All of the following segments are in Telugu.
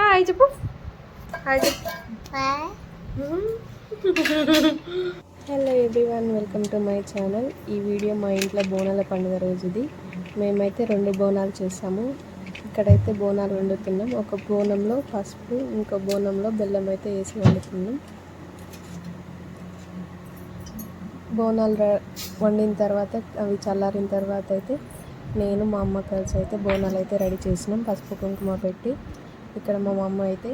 హాయ్ చెప్పు. హాయ్ చెప్పు. Hello everyone welcome to my channel. ఈ వీడియో మా ఇంట్లో బోనాల పండుగ రోజుది. మేమైతే రెండు బోనాలు చేసాము. ఇక్కడైతే బోనాలు వండుతున్నాం. ఒక బోనంలో పసుపు ఇంకో బోనంలో బెల్లం అయితే వేసి వండుతున్నాం. బోనాలు ర- వండిన తర్వాత అవి చల్లారిన తర్వాత అయితే నేను మా అమ్మ కలిసి అయితే బోనాలు అయితే రెడీ చేసినాం. పసుపు కుంకుమ పెట్టి. ఇక్కడ మా మమ్మ అయితే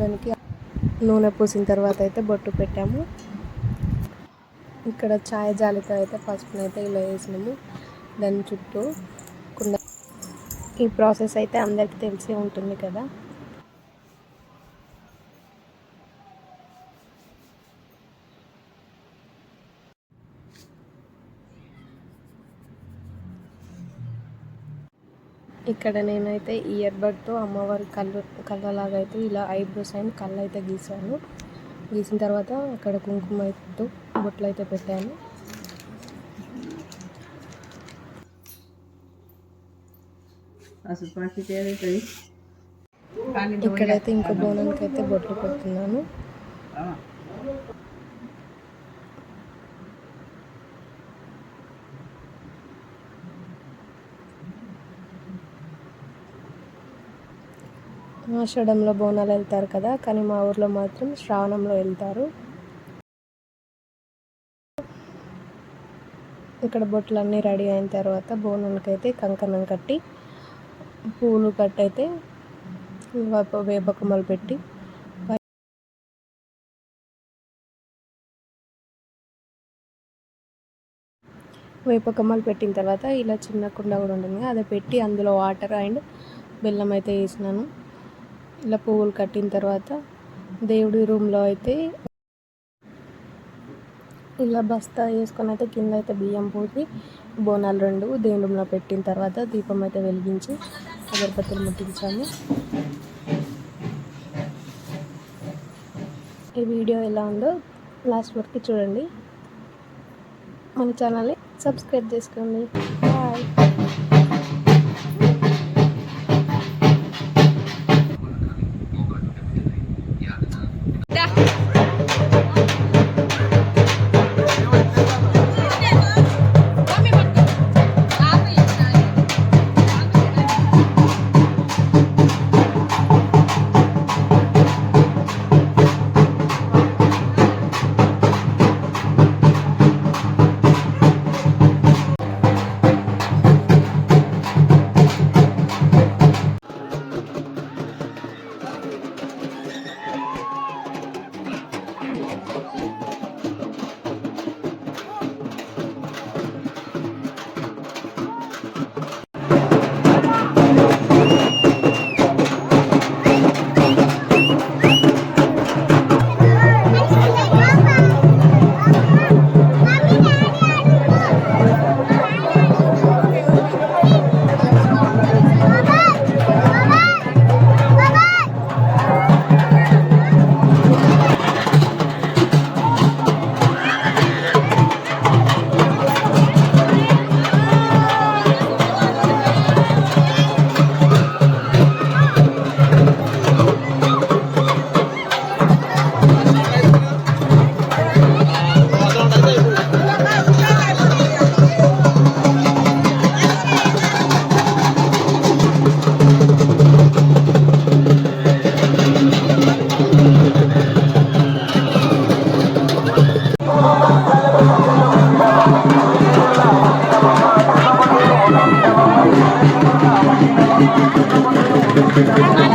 దానికి నూనె పూసిన తర్వాత అయితే బొట్టు పెట్టాము. ఇక్కడ ఛాయ్ జాలితో అయితే పసుపునైతే అయితే ఇలా వేసినాము. దాని చుట్టూ కుండ ఈ ప్రాసెస్ అయితే అందరికీ తెలిసే ఉంటుంది కదా. ఇక్కడ నేనైతే ఇయర్ బడ్తో అమ్మవారి కళ్ళు కళ్ళలాగా అయితే ఇలా ఐబ్రోస్ అండ్ కళ్ళు అయితే గీసాను గీసిన తర్వాత అక్కడ కుంకుమ అయితే బొట్లు అయితే పెట్టాను ఇక్కడైతే ఇంకో బోనానికి అయితే బొట్లు పెడుతున్నాను. ఆషాఢంలో బోనాలు వెళ్తారు కదా కానీ మా ఊర్లో మాత్రం శ్రావణంలో వెళ్తారు. ఇక్కడ బొట్లు అన్నీ రెడీ అయిన తర్వాత బోనాలకైతే అయితే కంకణం కట్టి పూలు కట్టయితే వేప వేపకమ్మలు పెట్టి వేపకమ్మలు పెట్టిన తర్వాత ఇలా చిన్న కుండ కూడా ఉంటుంది అది పెట్టి అందులో వాటర్ అండ్ బెల్లం అయితే వేసినాను. ఇలా పువ్వులు కట్టిన తర్వాత దేవుడి రూమ్లో అయితే ఇలా బస్తా వేసుకొని అయితే కింద అయితే బియ్యం పోసి బోనాలు రెండు దేవుడి రూమ్లో పెట్టిన తర్వాత దీపం అయితే వెలిగించి అగరబత్తులు ముట్టించాము. ఈ వీడియో ఎలా ఉందో లాస్ట్ వరకు చూడండి. మన ఛానల్ని సబ్స్క్రైబ్ చేసుకోండి. ¡Gracias!